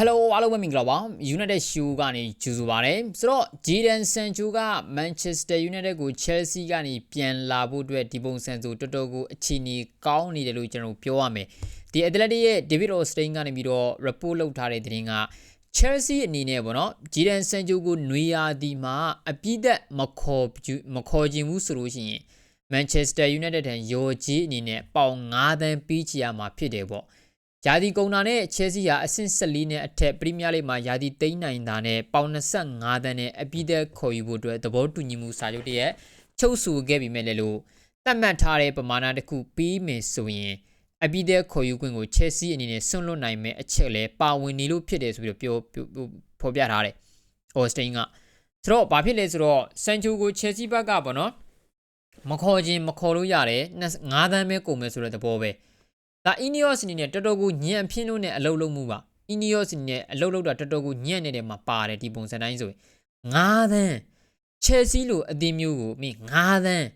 Hello အားလုံးပဲမင်္ဂလာပါ United Show ကနေကြိုဆိုပါရစေဆိုတော့ Jadon Sancho က Manchester United ကို Chelsea ကနေပြန်လာဖို့အတွက်ဒီပုံစံဆိုတော်တော်ကိုအခြေအနေကောင်းနေတယ်လို့ကျွန်တော်ပြောရမယ်ဒီ Athletic ရဲ့ David Ornstein ကနေပြီးတော့ report လုပ်ထားတဲ့သတင်းက Chelsea အနေနဲ့ပေါ့နော် Jadon Sancho ကိုနွေရာသီမှာအပြည့်သက်မခေါ်မခေါ်ခြင်းဘူးဆိုလို့ရှိရင် Manchester United ထံရော်ကြီးအနေနဲ့ပေါင်9သန်းပေးချရမှာဖြစ်တယ်ပေါ့ ယာဒီကုံနာနဲ့ Chelsea ဟာအဆင့်14နဲ့အထက်ပရီးမီးယားလိဂ်မှာယာဒီသိန်းနိုင်တာနဲ့ပေါင်25သန်းနဲ့အပြည့်သက်ခေါ်ယူဖို့အတွက်သဘောတူညီမှုစာချုပ်တည်းရဲ့ချုပ်ဆိုခဲ့ပြီးမဲ့လည်းလို့သတ်မှတ်ထားတဲ့ပမာဏတစ်ခုပြီးမယ်ဆိုရင်အပြည့်သက်ခေါ်ယူခွင့်ကို Chelsea အနေနဲ့ဆွန့်လွတ်နိုင်မဲ့အချက်လည်းပါဝင်နေလို့ဖြစ်တယ်ဆိုပြီးတော့ပြောဖော်ပြထားတယ်။ Austin ကဆိုတော့ဘာဖြစ်လဲဆိုတော့ Sancho ကို Chelsea ဘက်ကပေါ့နော်မခေါ်ခြင်းမခေါ်လို့ရတယ်9သန်းပဲကုန်မယ်ဆိုတဲ့သဘောပဲ ဒါ Ineos အနေနဲ့တော်တော်ကိုညံ့ဖျင်းလို့နဲ့အလုပ်လုပ်မှုပါ Ineos အနေနဲ့အလုပ်လုပ်တာတော်တော်ကိုညံ့နေတယ်မှာပါတယ်ဒီပုံစံတိုင်းဆိုရင်9သန်း Chelsea လိုအသင်းမျိုးကိုမင်း9သန်း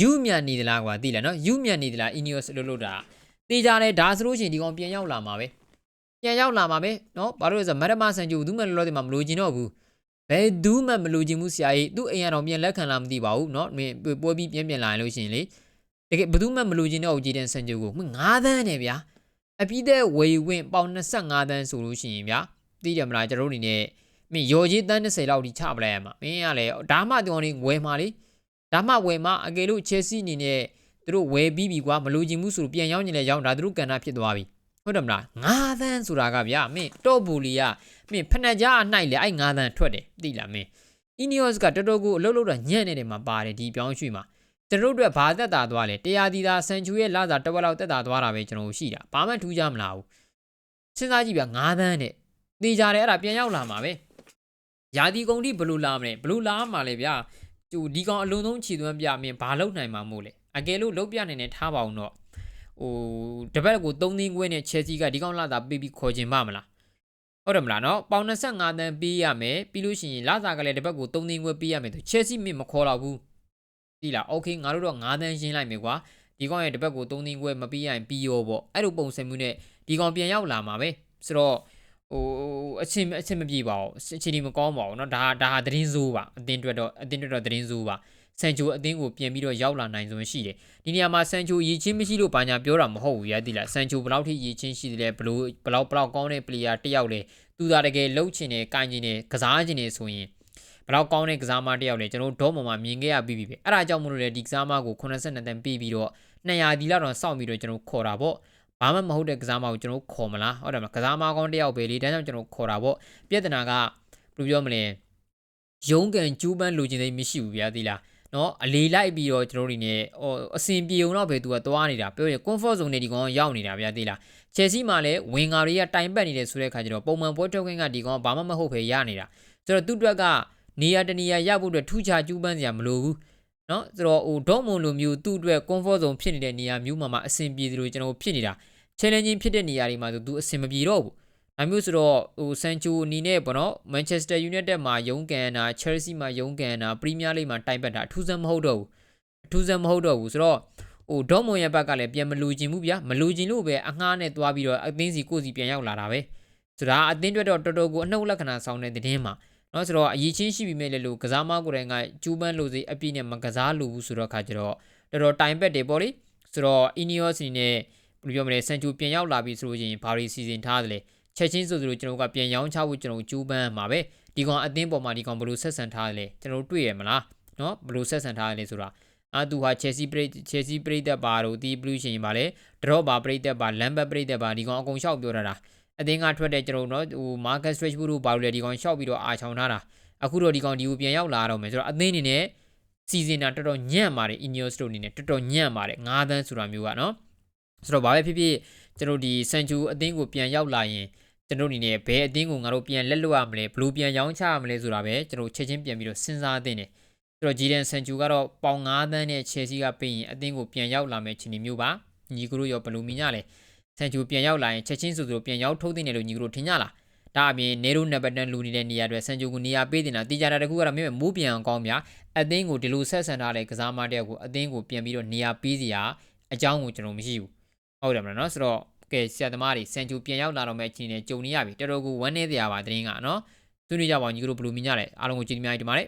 ယူမြန်နေသလားကွာသိလားနော်ယူမြန်နေသလား Ineos အလုပ်လုပ်တာတေးကြတယ်ဒါဆိုလို့ရှိရင်ဒီကောင်ပြန်ရောက်လာမှာပဲပြန်ရောက်လာမှာပဲနော်ဘာလို့လဲဆိုတော့မရမဆန်ဂျူဘူးမလောလောတယ်မှာမလိုချင်တော့ဘူးဘယ်သူမှမလိုချင်ဘူးဆရာကြီးသူ့အိမ်ကတော့ပြန်လက်ခံလာမသိပါဘူးเนาะမင်းပွဲပြီးပြန်ပြန်လာရင်လို့ရှိရင်လေ တကယ်ဘယ်သူမှမလိုချင်တော့ဂျီဒန်ဆန်ဂျိုကိုမင်း9သန်းနဲ့ဗျာအပြီးတဲ့ဝေဝင်ပေါင်25သန်းဆိုလို့ရှိရင်ဗျာသိတယ်မလားကျွန်တော်တို့အနေနဲ့မင်းရော်ကြီးတန်း30လောက်ထိချပလိုက်ရမှာမင်းကလည်းဒါမှတောင်းနေဝယ်မှာလေဒါမှဝယ်မှာအကယ်လို့ Chelsea အနေနဲ့သူတို့ဝယ်ပြီးပြီကွာမလိုချင်ဘူးဆိုပြန်ရောက်နေလဲရောက်ဒါသူတို့ကန်တာဖြစ်သွားပြီဟုတ်တယ်မလား9သန်းဆိုတာကဗျာမင်းတော့ဘူလီကမင်းဖက်နှက်ကြားအနှိုက်လေအဲ့9သန်းထွက်တယ်သိလားမင်း Ineos ကတော်တော်ကိုအလုပ်လုပ်တာညံ့နေတယ်မှာပါတယ်ဒီပြောင်းရွှေ့မှာ ကျွန်တော်တို့အတွက်ဘာသက်သာသွားလဲတရားဒီသာဆန်ချူရဲ့လာစာတဝက်လောက်သက်သာသွားတာပဲကျွန်တော်ရှိတာဘာမှထူးခြားမလားဘူးစဉ်းစားကြည့်ဗျ9သန်းနဲ့တေးကြတယ်အဲ့ဒါပြန်ရောက်လာမှာပဲယာဒီကုံတိဘလူလာမလဲဘလူလာမှာလဲဗျာကျူဒီကောင်အလုံးစုံခြေသွမ်းပြမင်းဘာလုပ်နိုင်မှာမို့လဲအကယ်လို့လုံးပြနေနေထားပါအောင်တော့ဟိုတပတ်ကို3သိန်းခွဲနဲ့ Chelsea ကဒီကောင်လာတာပေးပြီးခေါ်ခြင်းပါမလားဟုတ်တယ်မလားနော်ပေါင်25တန်းပေးရမယ်ပြီးလို့ရှိရင်လာစာကလည်းတစ်ပတ်ကို3သိန်းခွဲပေးရမယ်သူ Chelsea မင်းမခေါ်တော့ဘူး ဒီလား okay ငါတို့တော့9တန်းရှင်းလိုက်မယ်ကွာဒီကောင်ရဲ့တစ်ပတ်ကို3သိန်းခွဲမပေးရရင်ပြီးရောပေါ့အဲ့လိုပုံစံမျိုးနဲ့ဒီကောင်ပြန်ရောက်လာမှာပဲဆိုတော့ဟိုအချင်းအချင်းမပြေပါဘူးအချင်းဒီမကောင်းပါဘူးเนาะဒါဒါဟာသတင်းစိုးပါအတင်းတွက်တော့အတင်းတွက်တော့သတင်းစိုးပါဆန်ချိုအသင်းကိုပြန်ပြီးတော့ရောက်လာနိုင်စွမ်းရှိတယ်ဒီနေရာမှာဆန်ချိုရည်ချင်းမရှိလို့ဘာညာပြောတာမဟုတ်ဘူးရသီလားဆန်ချိုဘယ်လောက်ထိရည်ချင်းရှိတယ်လဲဘလို့ဘလောက်ဘလောက်ကောင်းတဲ့ပလေယာတစ်ယောက်လဲသူသာတကယ်လှုပ်ချင်တယ်ကိုင်ချင်တယ်ကစားချင်တယ်ဆိုရင် ဘလောက်ကောင်းတဲ့ကစားမတစ်ယောက်လဲကျွန်တော်တို့ဒေါ်မမှာမြင်ခဲ့ရပြီးပြီပဲအဲ့ဒါကြောင့်မလို့လေဒီကစားမကို82တန်ပေးပြီးတော့200ဒီလောက်တော့စောင့်ပြီးတော့ကျွန်တော်ခေါ်တာပေါ့ဘာမှမဟုတ်တဲ့ကစားမကိုကျွန်တော်ခေါ်မလားဟုတ်တယ်မလားကစားမကောင်းတစ်ယောက်ပဲလေဒါကြောင့်ကျွန်တော်ခေါ်တာပေါ့ပြဿနာကဘယ်လိုပြောမလဲရုံးကန်ကျူးပန်းလိုချင်တဲ့မရှိဘူးဗျာသီလားနော်အလေးလိုက်ပြီးတော့ကျွန်တော်တို့နေဟိုအစင်ပြေုံတော့ပဲသူကသွားနေတာပြောရ comfort zone နေဒီကောင်ရောက်နေတာဗျာသိလား Chelsea မှာလည်းဝင်ငါတွေကတိုင်ပတ်နေတယ်ဆိုတဲ့ခါကျတော့ပုံမှန်ပွဲထုတ်ခွင့်ကဒီကောင်ဘာမှမဟုတ်ပဲရနေတာဆိုတော့သူ့အတွက်က နေရာတနေရာရဖို့အတွက်ထူးခြားကျူးပန်းစရာမလိုဘူးနော်ဆိုတော့ဟိုဒေါမွန်လိုမျိုးသူ့အတွက် comfort zone ဖြစ်နေတဲ့နေရာမျိုးမှာမှအဆင်ပြေသလိုကျွန်တော်ဖြစ်နေတာ challenging ဖြစ်တဲ့နေရာတွေမှာဆိုသူအဆင်မပြေတော့ဘူးဒါမျိုးဆိုတော့ဟိုဆန်ချိုအနေနဲ့ပေါ့နော်မန်ချက်စတာယူနိုက်တက်မှာရုံးကန်တာချယ်လ်ဆီမှာရုံးကန်တာပရီးမီးယားလိဂ်မှာတိုင်ပတ်တာအထူးဆန်းမဟုတ်တော့ဘူးအထူးဆန်းမဟုတ်တော့ဘူးဆိုတော့ဟိုဒေါမွန်ရဲ့ဘက်ကလည်းပြန်မလူချင်ဘူးဗျာမလူချင်လို့ပဲအငှားနဲ့သွားပြီးတော့အသင်းစီကိုစီပြန်ရောက်လာတာပဲဆိုတာအသင်းတွေတော့တော်တော်ကိုအနှုတ်လက္ခဏာဆောင်တဲ့တင်းမှာ နော်ဆိုတော့အရေးချင်းရှိပြီးမဲ့လေလို့ကစားမကိုယ်တိုင်ကကျူးပန်းလို့စီအပြည့်နဲ့မကစားလို့ဘူးဆိုတော့ခါကျတော့တော်တော်တိုင်ပတ်တယ်ပေါ့လေဆိုတော့ Ineos နေနဲ့ဘယ်လိုပြောမလဲဆန်ချူပြန်ရောက်လာပြီဆိုလို့ရှိရင်ဘာတွေစီစဉ်ထားသလဲချက်ချင်းဆိုသလိုကျွန်တော်ကပြန်ရောင်းချဖို့ကျွန်တော်ကျူးပန်းမှာပဲဒီကောင်အသင်းပေါ်မှာဒီကောင်ဘယ်လိုဆက်ဆံထားလဲကျွန်တော်တွေ့ရမလားနော်ဘယ်လိုဆက်ဆံထားလဲဆိုတာအာသူဟာချက်စီပရိချက်စီပရိသတ်ပါတော့ဒီဘလူးရှင်ပါလေဒရော့ပါပရိသတ်ပါလမ်ဘတ်ပရိသတ်ပါဒီကောင်အကုန်ရှောက်ပြောတာ အသင်းကထွက်တဲ့ကျွန်တော်တို့ဟိုမာကတ်စထရစ်ဘူးတို့ဘာလို့လဲဒီကောင်ရှောက်ပြီးတော့အာချောင်ထားတာအခုတော့ဒီကောင်ဒီကိုပြန်ရောက်လာတော့မယ်ဆိုတော့အသင်းအနေနဲ့စီဇန်တာတော်တော်ညံ့ပါတယ် Ineos တို့အနေနဲ့တော်တော်ညံ့ပါတယ်9သန်းဆိုတာမျိုးကနော်ဆိုတော့ဘာပဲဖြစ်ဖြစ်ကျွန်တော်ဒီစန်ချူအသင်းကိုပြန်ရောက်လာရင်ကျွန်တော်အနေနဲ့ဘယ်အသင်းကိုငါတို့ပြန်လက်လွတ်ရမလဲဘလို့ပြန်ရောင်းချရမလဲဆိုတာပဲကျွန်တော်ချက်ချင်းပြန်ပြီးတော့စဉ်းစားသင့်တယ်ဆိုတော့ဂျီဒန်ဆန်ချူကတော့ပေါင်9သန်းနဲ့ချယ်ဆီကပြင်ရင်အသင်းကိုပြန်ရောက်လာမယ်ချင်နေမျိုးပါညီကတို့ရောဘလို့မြင်ရလဲ ဆန်ချူပြန်ရောက်လာရင်ချက်ချင်းဆိုဆိုပြန်ရောက်ထုတ်တင်တယ်လို့ညီကတို့ထင်ကြလားဒါအပြင်နေရိုနံပါတ်10လူနေတဲ့နေရာတွေဆန်ချူကိုနေရာပေးတင်တာတေချာတာတခုကတော့မင်းမိုးပြန်အောင်ကောင်းများအသင်းကိုဒီလိုဆက်ဆံထားတဲ့ကစားမတယောက်ကိုအသင်းကိုပြန်ပြီးတော့နေရာပေးစရာအကြောင်းကိုကျွန်တော်မရှိဘူးဟုတ်တယ်မလားနော်ဆိုတော့ကဲဆရာသမားတွေဆန်ဂျူပြန်ရောက်လာတော့မဲ့အခြေအနေနဲ့ကြုံနေရပြီတော်တော်ကိုဝမ်းနည်းစရာပါသတင်းကနော်ဆွေးနွေးကြပါဦးညီကတို့ဘယ်လိုမြင်ကြလဲအားလုံးကိုကြည့်မြင်ကြပါဒီမှာလေ